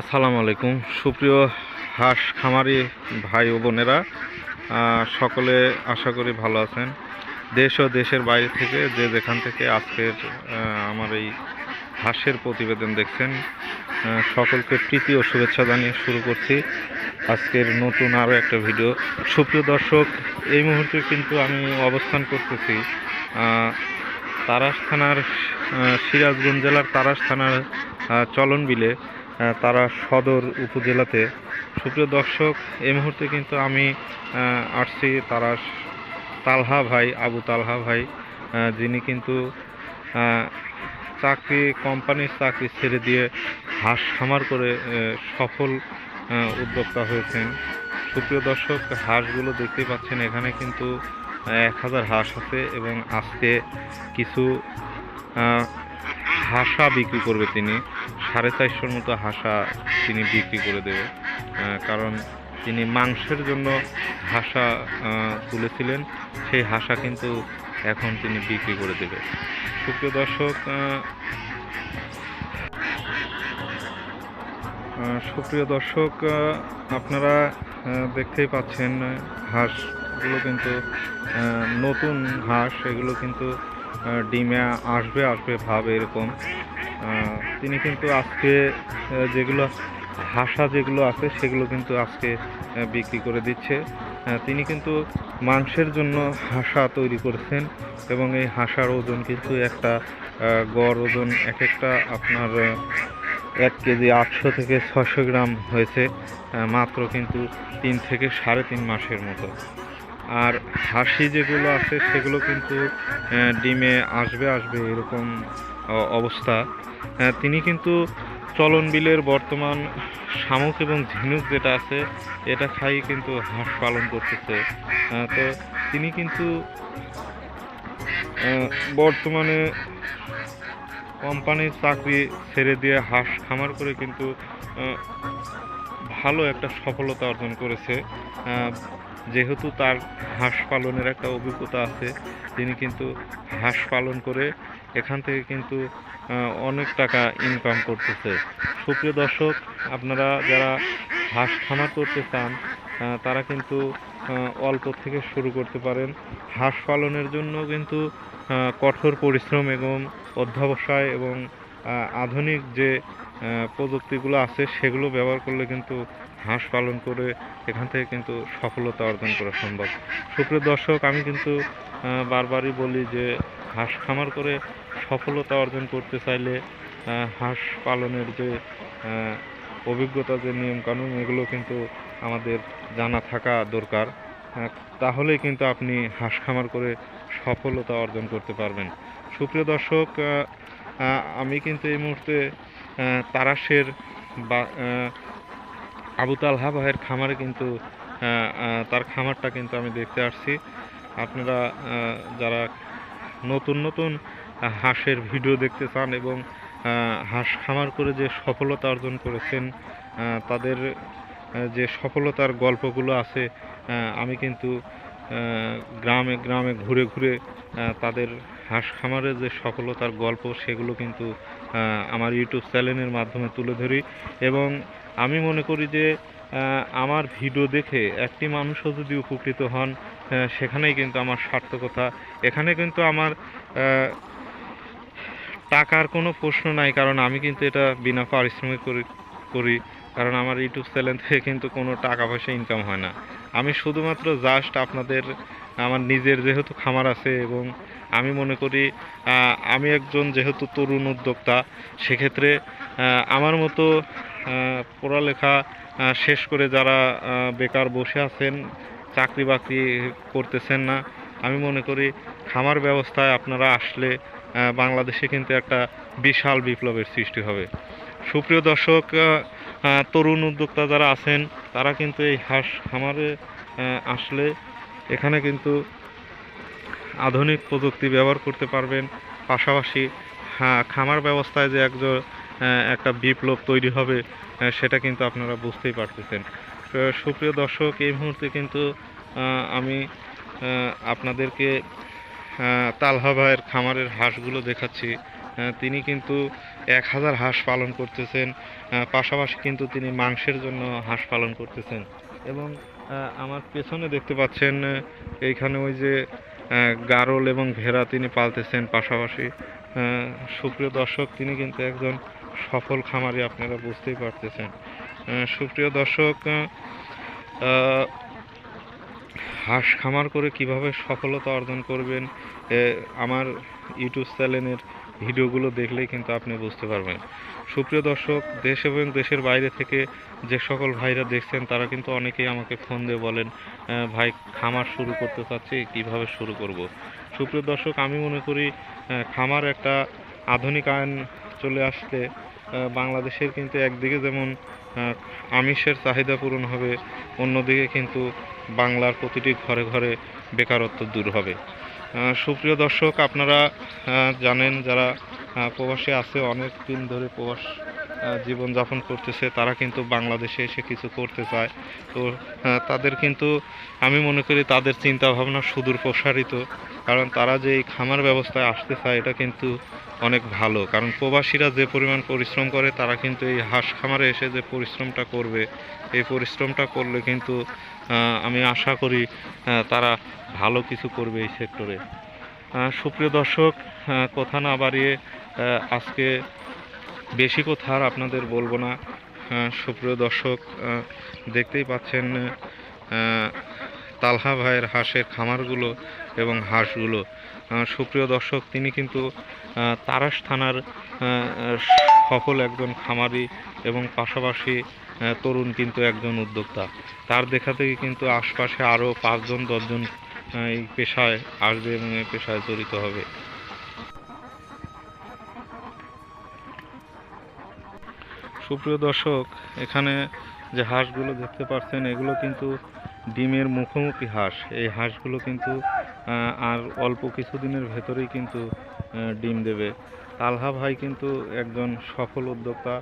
আসসালামু আলাইকুম। সুপ্রিয় হাঁস খামারি ভাই ও বোনেরা সকলে আশা করি ভালো আছেন। দেশ ও দেশের বাইরে থেকে যে যেখান থেকে আজকের আমার এই হাঁসের প্রতিবেদন দেখছেন সকলকে প্রীতি ও শুভেচ্ছা জানিয়ে শুরু করছি আজকের নতুন আরও একটা ভিডিও। সুপ্রিয় দর্শক, এই মুহূর্তে কিন্তু আমি অবস্থান করতেছি তারাস থানার সিরাজগঞ্জ জেলার তারাস থানার চলন বিলে। তারা সদর উপজেলাতে। সুপ্রিয় দর্শক, এই মুহূর্তে কিন্তু আমি আসছি তারা তালহা ভাই, আবু তালহা ভাই যিনি কিন্তু চাকরি, কোম্পানির চাকরি ছেড়ে দিয়ে হাঁস খামার করে সফল উদ্যোক্তা হয়েছেন। সুপ্রিয় দর্শক, হাঁসগুলো দেখতেই পাচ্ছেন, এখানে কিন্তু এক হাজার হাঁস আছে এবং আজকে কিছু হাঁসা বিক্রি করবে তিনি। সাড়ে চারশোর মতো হাঁসা তিনি বিক্রি করে দেবে। কারণ তিনি মাংসের জন্য হাঁসা তুলেছিলেন। সেই হাঁসা কিন্তু এখন তিনি বিক্রি করে দেবে। সুপ্রিয় দর্শক সুপ্রিয় দর্শক আপনারা দেখতেই পাচ্ছেন, হাঁসগুলো কিন্তু নতুন হাঁস, এগুলো কিন্তু ডিমে আসবে আসবে ভাব এরকম। তিনি কিন্তু আজকে যেগুলো হাসা যেগুলো আছে সেগুলো কিন্তু আজকে বিক্রি করে দিচ্ছে। তিনি কিন্তু মাংসের জন্য হাসা তৈরি করেছেন এবং এই হাসার ওজন কিন্তু একটা গড় ওজন এক একটা আপনার এক কেজি আটশো থেকে ছশো গ্রাম হয়েছে মাত্র কিন্তু তিন থেকে সাড়ে তিন মাসের মতো। আর হাসি যেগুলো আছে সেগুলো কিন্তু ডিমে আসবে আসবে এরকম অবস্থা। তিনি কিন্তু চলন বিলের বর্তমান শামুক এবং ঝিনুক যেটা আছে, এটা খাই কিন্তু হাঁস পালন করতেছে। তো তিনি কিন্তু বর্তমানে কোম্পানির চাকরি ছেড়ে দিয়ে হাঁস খামার করে কিন্তু ভালো একটা সফলতা অর্জন করেছে। যেহেতু তার হাঁস পালনের একটা অভিজ্ঞতা আছে, তিনি কিন্তু হাঁস পালন করে এখান থেকে কিন্তু অনেক টাকা ইনকাম করতেছে। সুপ্রিয় দর্শক, আপনারা যারা হাঁস খামার করতে চান তারা কিন্তু অল্প থেকে শুরু করতে পারেন। হাঁস পালনের জন্য কিন্তু কঠোর পরিশ্রম এবং অধ্যবসায় এবং আধুনিক যে প্রযুক্তিগুলো আছে সেগুলো ব্যবহার করলে কিন্তু হাঁস পালন করে এখান থেকে কিন্তু সফলতা অর্জন করা সম্ভব। সুপ্রিয় দর্শক আমি কিন্তু বারবারই বলি যে হাঁস খামার করে সফলতা অর্জন করতে চাইলে হাঁস পালনের যে অভিজ্ঞতা যে নিয়মকানুন এগুলো কিন্তু আমাদের জানা থাকা দরকার। আহ, তাহলেই কিন্তু আপনি হাঁস খামার করে সফলতা অর্জন করতে পারবেন। সুপ্রিয় দর্শক আমি কিন্তু এই মুহূর্তে তারাশের বা আবু তালহা ভাইয়ের খামারে কিন্তু তার খামারটা কিন্তু আমি দেখতে আসছি। আপনারা যারা নতুন নতুন হাঁসের ভিডিও দেখতে চান এবং হাঁস খামার করে যে সফলতা অর্জন করেছেন তাদের যে সফলতার গল্পগুলো আছে আমি কিন্তু গ্রামে গ্রামে ঘুরে ঘুরে তাদের হাঁস খামারের যে সফলতার গল্প সেগুলো কিন্তু আমার ইউটিউব চ্যানেলের মাধ্যমে তুলে ধরি। এবং আমি মনে করি যে আমার ভিডিও দেখে একটি মানুষও যদি উপকৃত হন সেখানেই কিন্তু আমার সার্থকতা। এখানে কিন্তু আমার টাকার কোনো প্রশ্ন নাই, কারণ আমি কিন্তু এটা বিনা পারিশ্রমিক করি করি, কারণ আমার ইউটিউব চ্যানেল থেকে কিন্তু কোনো টাকা পয়সা ইনকাম হয় না। আমি শুধুমাত্র জাস্ট আপনাদের, আমার নিজের যেহেতু খামার আছে এবং আমি মনে করি আমি একজন যেহেতু তরুণ উদ্যোক্তা, সেক্ষেত্রে আমার মতো পড়ালেখা শেষ করে যারা বেকার বসে আছেন, চাকরি বাকরি করতেছেন না, আমি মনে করি খামার ব্যবস্থায় আপনারা আসলে বাংলাদেশে কিন্তু একটা বিশাল বিপ্লবের সৃষ্টি হবে। সুপ্রিয় দর্শক তরুণ উদ্যোক্তা যারা আছেন, তারা কিন্তু এই হাঁস খামারে আসলে এখানে কিন্তু আধুনিক প্রযুক্তি ব্যবহার করতে পারবেন। পাশাপাশি হ্যাঁ খামার ব্যবস্থায় যে একজন একটা বিপ্লব তৈরি হবে সেটা কিন্তু আপনারা বুঝতেই পারতেছেন। সুপ্রিয় দর্শক, এই মুহূর্তে কিন্তু আমি আপনাদেরকে তালহা ভাইয়ের খামারের হাঁসগুলো দেখাচ্ছি। তিনি কিন্তু এক হাজার হাঁস পালন করতেছেন পাশাপাশি কিন্তু তিনি মাংসের জন্য হাঁস পালন করতেছেন। এবং আমার পেছনে দেখতে পাচ্ছেন এইখানে ওই যে গারল এবং ভেড়া তিনি পালতেছেন পাশাপাশি। সুপ্রিয় দর্শক, তিনি কিন্তু একজন সফল খামারি, আপনারা বুঝতেই পারতেছেন। সুপ্রিয় দর্শক হাঁস খামার করে কীভাবে সফলতা অর্জন করবেন আমার ইউটিউব চ্যানেলের ভিডিওগুলো দেখলেই কিন্তু আপনি বুঝতে পারবেন। সুপ্রিয় দর্শক, দেশ এবং দেশের বাইরে থেকে যে সকল ভাইরা দেখছেন, তারা কিন্তু অনেকেই আমাকে ফোন দিয়ে বলেন ভাই, খামার শুরু করতে চাচ্ছি, কীভাবে শুরু করব? সুপ্রিয় দর্শক, আমি মনে করি খামার একটা আধুনিক আইন চলে আসতে বাংলাদেশের কিন্তু একদিকে যেমন আমিষের চাহিদা পূরণ হবে, অন্যদিকে কিন্তু বাংলার প্রতিটি ঘরে ঘরে বেকারত্ব দূর হবে। সুপ্রিয় দর্শক, আপনারা জানেন যারা প্রবাসে আছে, অনেক দিন ধরে প্রবাস জীবনযাপন করতেছে, তারা কিন্তু বাংলাদেশে এসে কিছু করতে চায়। তো তাদের কিন্তু, আমি মনে করি তাদের চিন্তা ভাবনা সুদূর প্রসারিত, কারণ তারা যে এই খামার ব্যবস্থায় আসতে চায়, এটা কিন্তু অনেক ভালো। কারণ প্রবাসীরা যে পরিমাণ পরিশ্রম করে, তারা কিন্তু এই হাঁস খামারে এসে যে পরিশ্রমটা করবে, এই পরিশ্রমটা করলে কিন্তু আমি আশা করি তারা ভালো কিছু করবে এই সেক্টরে। সুপ্রিয় দর্শক কথা না বাড়িয়ে আজকে বেশি কথা আর আপনাদের বলব না। সুপ্রিয় দর্শক দেখতেই পাচ্ছেন তালহা ভাইয়ের হাঁসের খামারগুলো এবং হাঁসগুলো। সুপ্রিয় দর্শক, তিনি কিন্তু তারাস থানার সফল একজন খামারি এবং পাশাপাশি তরুণ কিন্তু একজন উদ্যোক্তা। তার দেখা থেকে কিন্তু আশপাশে আরও পাঁচজন, দশজন এই পেশায় আসবে এবং এই পেশায় জড়িত হবে। সুপ্রিয় দর্শক, এখানে যে হাঁসগুলো দেখতে পাচ্ছেন, এগুলো কিন্তু ডিমের মুখোমুখি হাঁস। এই হাঁসগুলো কিন্তু আর অল্প কিছুদিনের ভেতরেই কিন্তু ডিম দেবে। তালহা ভাই কিন্তু একজন সফল উদ্যোক্তা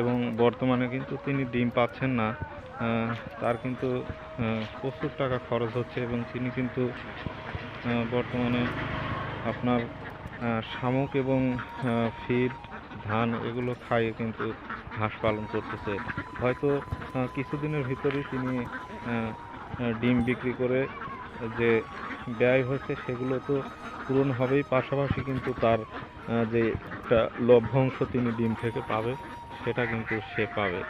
এবং বর্তমানে কিন্তু তিনি ডিম পাচ্ছেন না। তার কিন্তু প্রচুর টাকা খরচ হচ্ছে এবং তিনি কিন্তু বর্তমানে আপনার শামুক এবং ফিড, ধান এগুলো খাইয়ে কিন্তু হাঁস পালন করতেছে। হয়তো কিছুদিনের ভিতরেই তিনি ডিম বিক্রি করে যে ব্যয় হচ্ছে সেগুলো তো পূরণ হবেই। পাশাপাশি কিন্তু তার যে একটা লভ্যাংশ তিনি ডিম থেকে পাবে, সেটা কিন্তু সে পাবে।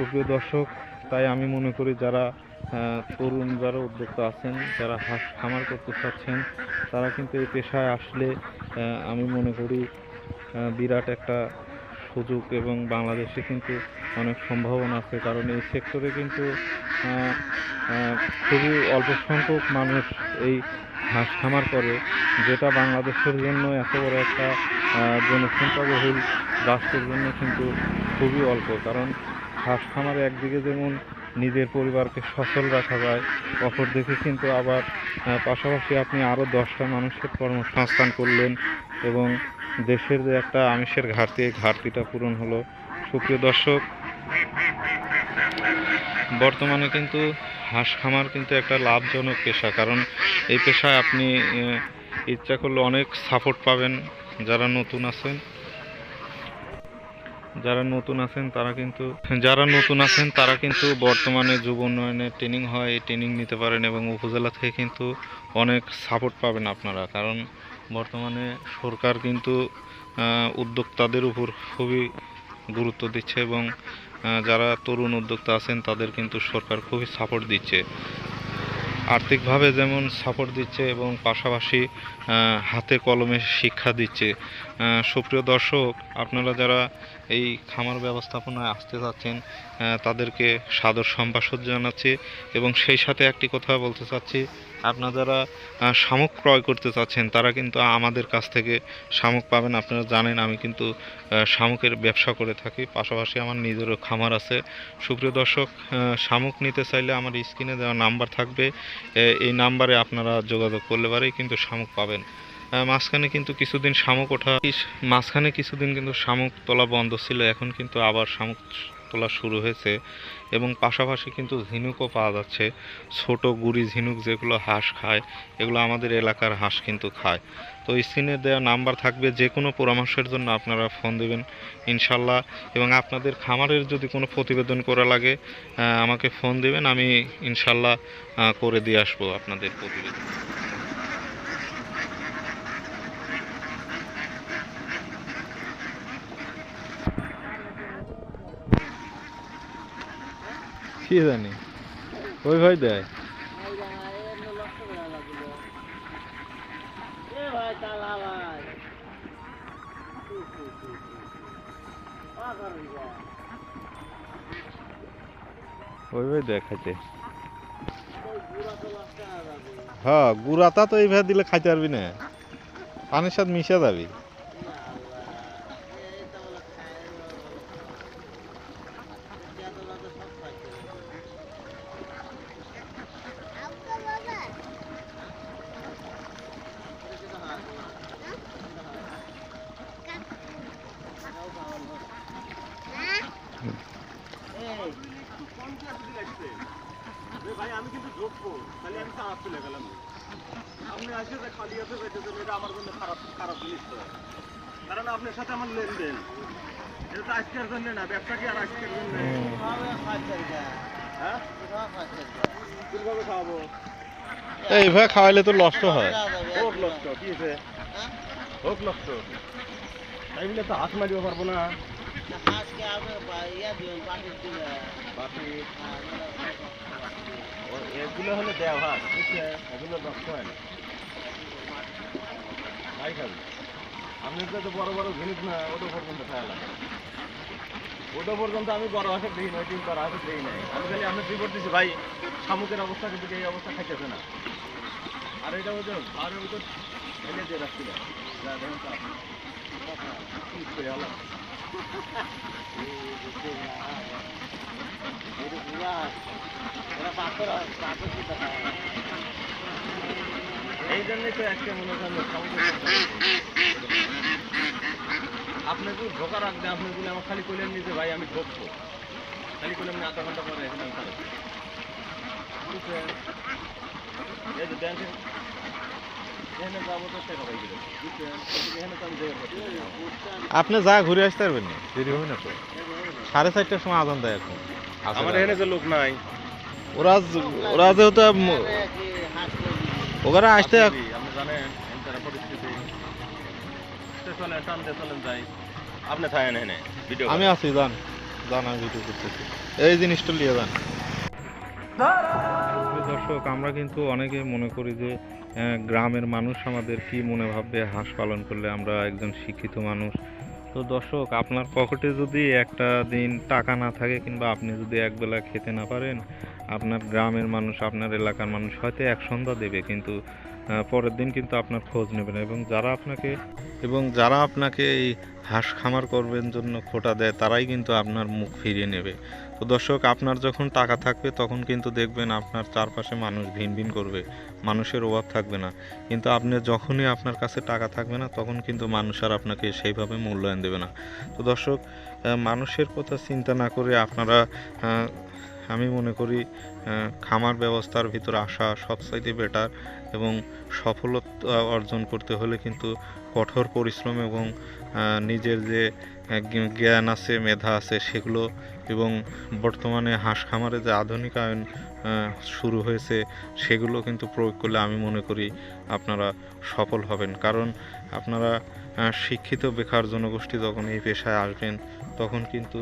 সুপ্রিয় দর্শক, তাই আমি মনে করি যারা তরুণ যারা উদ্যোক্তা আছেন, যারা হাঁস খামার করতে চাচ্ছেন, তারা কিন্তু এই পেশায় আসলে আমি মনে করি বিরাট একটা সুযোগ এবং বাংলাদেশে কিন্তু অনেক সম্ভাবনা আছে। কারণ এই সেক্টরে কিন্তু খুবই অল্প সংখ্যক মানুষ এই হাঁস খামার করে, যেটা বাংলাদেশের জন্য এত বড় একটা জনসংখ্যাবহুল, রাষ্ট্রের জন্য কিন্তু খুবই অল্প। কারণ হাঁস খামারে একদিকে যেমন নিজের পরিবারকে সচল রাখা যায়, অপরদিকে কিন্তু আবার পাশাপাশি আপনি আরও দশটা মানুষের কর্মসংস্থান করলেন এবং দেশের যে একটা আমিষের ঘাটতি, এই ঘাটতিটা পূরণ হলো। সুপ্রিয় দর্শক, বর্তমানে কিন্তু হাঁস খামার কিন্তু একটা লাভজনক পেশা, কারণ এই পেশায় আপনি ইচ্ছা করলে অনেক সাপোর্ট পাবেন যারা নতুন আছেন। যারা নতুন আছেন, তারা কিন্তু যারা নতুন আছেন, তারা কিন্তু বর্তমানে যুব উন্নয়নের ট্রেনিং হয়, এই ট্রেনিং নিতে পারেন এবং উপজেলা থেকে কিন্তু অনেক সাপোর্ট পাবেন আপনারা। কারণ বর্তমানে সরকার কিন্তু উদ্যোক্তাদের উপর খুবই গুরুত্ব দিচ্ছে এবং যারা তরুণ উদ্যোক্তা আছেন, তাদের কিন্তু সরকার খুবই সাপোর্ট দিচ্ছে। আর্থিকভাবে যেমন সাপোর্ট দিচ্ছে এবং পাশাপাশি হাতে কলমে শিক্ষা দিচ্ছে। সুপ্রিয় দর্শক, আপনারা যারা এই খামার ব্যবস্থাপনায় আসতে চাচ্ছেন তাদেরকে সাদর সম্ভাষণ জানাচ্ছি এবং সেই সাথে একটি কথা বলতে চাচ্ছি। আপনারা যারা শামুক ক্রয় করতে চাচ্ছেন, তারা কিন্তু আমাদের কাছ থেকে শামুক পাবেন। আপনারা জানেন, আমি কিন্তু শামুকের ব্যবসা করে থাকি। পাশাপাশি আমার নিজেরও খামার আছে। সুপ্রিয় দর্শক শামুক নিতে চাইলে আমার স্ক্রিনে দেওয়া নাম্বার থাকবে। এই নাম্বারে আপনারা যোগাযোগ করলে পারেই কিন্তু শামুক পাবেন। মাঝখানে কিন্তু কিছুদিন শামুক ওঠা মাঝখানে কিছুদিন কিন্তু শামুক তোলা বন্ধ ছিল, এখন কিন্তু আবার শামুক তোলা শুরু হয়েছে এবং পাশাপাশি কিন্তু ঝিনুকও পাওয়া যাচ্ছে। ছোট গুড়ি ঝিনুক যেগুলো হাঁস খায়, এগুলো আমাদের এলাকার হাঁস কিন্তু খায়। তো স্ক্রিনে দেওয়া নাম্বার থাকবে যে কোনো পরামর্শের জন্য আপনারা ফোন দেবেন ইনশাল্লাহ। এবং আপনাদের খামারের যদি কোনো প্রতিবেদন করা লাগে আমাকে ফোন দেবেন, আমি ইনশাল্লাহ করে দিয়ে আসব আপনাদের প্রতিবেদন। কি জানি? ওই ভাই দেয়। ওই ভাই দেখাইতে হ্যাঁ গুড়াতা তো এইভাবে দিলে খাইতে পারবি না। পানির সাথে মিশে যাবি ভাই আমি কিন্তু যোগ্য তাহলে আমি খারাপ চলে গেলাম আসে যে খালি আছে যাইতেছেন এটা আমার জন্য খারাপ খারাপ জিনিস তো। কারণ আপনার সাথে আমার লেনদেন। এটা তো আজকের জন্য না ব্যবসা কি আর আজকের জন্য? হ্যাঁ? কীভাবে খাওয়াবো এইভাবে খাওয়াইলে তো নষ্ট হয়। হোক লক্ষ কি আছে হোক লক্ষ তাই বলে তো হাত মারিও পারব না। এগুলো হলে দেওয়া এগুলো নষ্ট হয় না। তাই খাবি আপনি তো বড় বড় জিনিস না, ওটা পর্যন্ত খাওয়া লাগে। ওটা পর্যন্ত আমি বড় হাসে দিই তিন বড় হাসে দিই নাই। আমি খালি আপনার রিপোর্ট দিচ্ছি ভাই? শামুকের অবস্থা কিন্তু এই অবস্থা খাইতেছে না। আর এটা আর ওই তো এনে দিয়ে রাখছিল যা দেখুন তো আপনি। কি করে হলাম? এই জন্যই তো একটা মনে করেন আপনাকে ঢোকা রাখবে আপনি বলে আমার খালি কইলেন ভাই আমি ঢোকবো খালি কইলেন না আধা ঘণ্টা পরে এখানে আমি এই যে ব্যাংকে আমি আপনি যা ঘুরে আসতে পারবেন না দেরি হবে না তো। সাড়ে চারটার সময় আজান দেয় এখন। আমার এখানে যে লোক নাই। ওরা ওরা যেহেতু ওখানে আসতে আপনি জানেন পরিস্থিতি। চলেন টানতে চলেন যাই। আপনি থাকেন এখানে ভিডিও আমি আছি জান জান আমি ভিডিও করতেছি। এই জিনিসটা নিয়ে যান। দর্শক আমরা কিন্তু অনেকে মনে করি যে গ্রামের মানুষ আমাদের কি মনে ভাববে হাঁস পালন করলে আমরা একজন শিক্ষিত মানুষ। তো দর্শক আপনার পকেটে যদি একটা দিন টাকা না থাকে কিংবা আপনি যদি একবেলা খেতে না পারেন আপনার গ্রামের মানুষ, আপনার এলাকার মানুষ হয়তো এক সন্ধ্যা দেবে, কিন্তু পরের দিন কিন্তু আপনার খোঁজ নেবে না। এবং যারা আপনাকে, এবং যারা আপনাকে এই হাঁস খামার করবেন জন্য খোটা দেয়, তারাই কিন্তু আপনার মুখ ফিরিয়ে নেবে। তো দর্শক, আপনার যখন টাকা থাকবে, তখন কিন্তু দেখবেন আপনার চারপাশে মানুষ ভিন ভিন করবে, মানুষের অভাব থাকবে না। কিন্তু আপনি যখনই আপনার কাছে টাকা থাকবে না, তখন কিন্তু মানুষ আর আপনাকে সেইভাবে মূল্যায়ন দেবে না। তো দর্শক মানুষের কথা চিন্তা না করে আপনারা আমি মনে করি খামার ব্যবস্থার ভিতরে আসা সবচাইতে বেটার এবং সফলতা অর্জন করতে হলে কিন্তু কঠোর পরিশ্রম এবং নিজের যে জ্ঞান আছে, মেধা আছে সেগুলো এবং বর্তমানে হাঁস খামারে যে আধুনিকায়ন শুরু হয়েছে সেগুলো কিন্তু প্রয়োগ করলে আমি মনে করি আপনারা সফল হবেন। কারণ আপনারা শিক্ষিত, বেকার জনগোষ্ঠী যখন এই পেশায় আসবেন তখন কিন্তু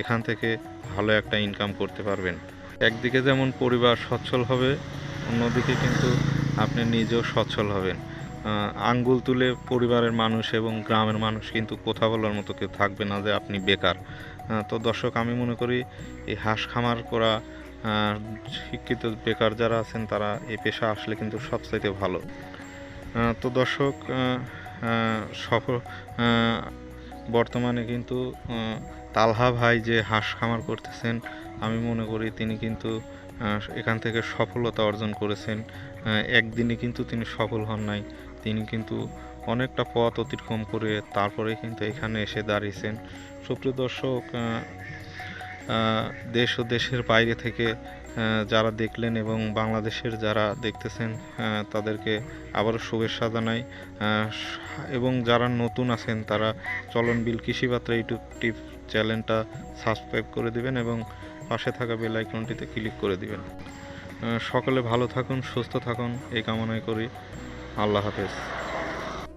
এখান থেকে ভালো একটা ইনকাম করতে পারবেন। একদিকে যেমন পরিবার সচ্ছল হবে, অন্যদিকে কিন্তু আপনি নিজেও সচ্ছল হবেন। আঙ্গুল তুলে পরিবারের মানুষ এবং গ্রামের মানুষ কিন্তু কথা বলার মতো কেউ থাকবে না যে আপনি বেকার। তো দর্শক, আমি মনে করি এই হাঁস খামার করা শিক্ষিত বেকার যারা আছেন তারা এই পেশা আসলে কিন্তু সবচাইতে ভালো। তো দর্শক সফল বর্তমানে কিন্তু তালহা ভাই যে হাঁস খামার করতেছেন, আমি মনে করি তিনি কিন্তু এখান থেকে সফলতা অর্জন করেছেন। একদিনে কিন্তু তিনি সফল হন নাই। তিনি কিন্তু অনেকটা পথ অতিক্রম করে তারপরে কিন্তু এখানে এসে দাঁড়িয়েছেন। সুপ্রিয় দর্শক দেশ ও দেশের বাইরে থেকে যারা দেখলেন এবং বাংলাদেশের যারা দেখতেছেন তাদেরকে আবারও শুভেচ্ছা জানাই। এবং যারা নতুন আছেন, তারা চলন বিল কৃষিপাত্রা ইউটিউব টিপ চ্যানেলটা সাবস্ক্রাইব করে দিবেন এবং পাশে থাকা বেল আইকনটিতে ক্লিক করে দিবেন। সকলে ভালো থাকুন, সুস্থ থাকুন, এই কামনাই করি। আল্লাহ হাফেজ।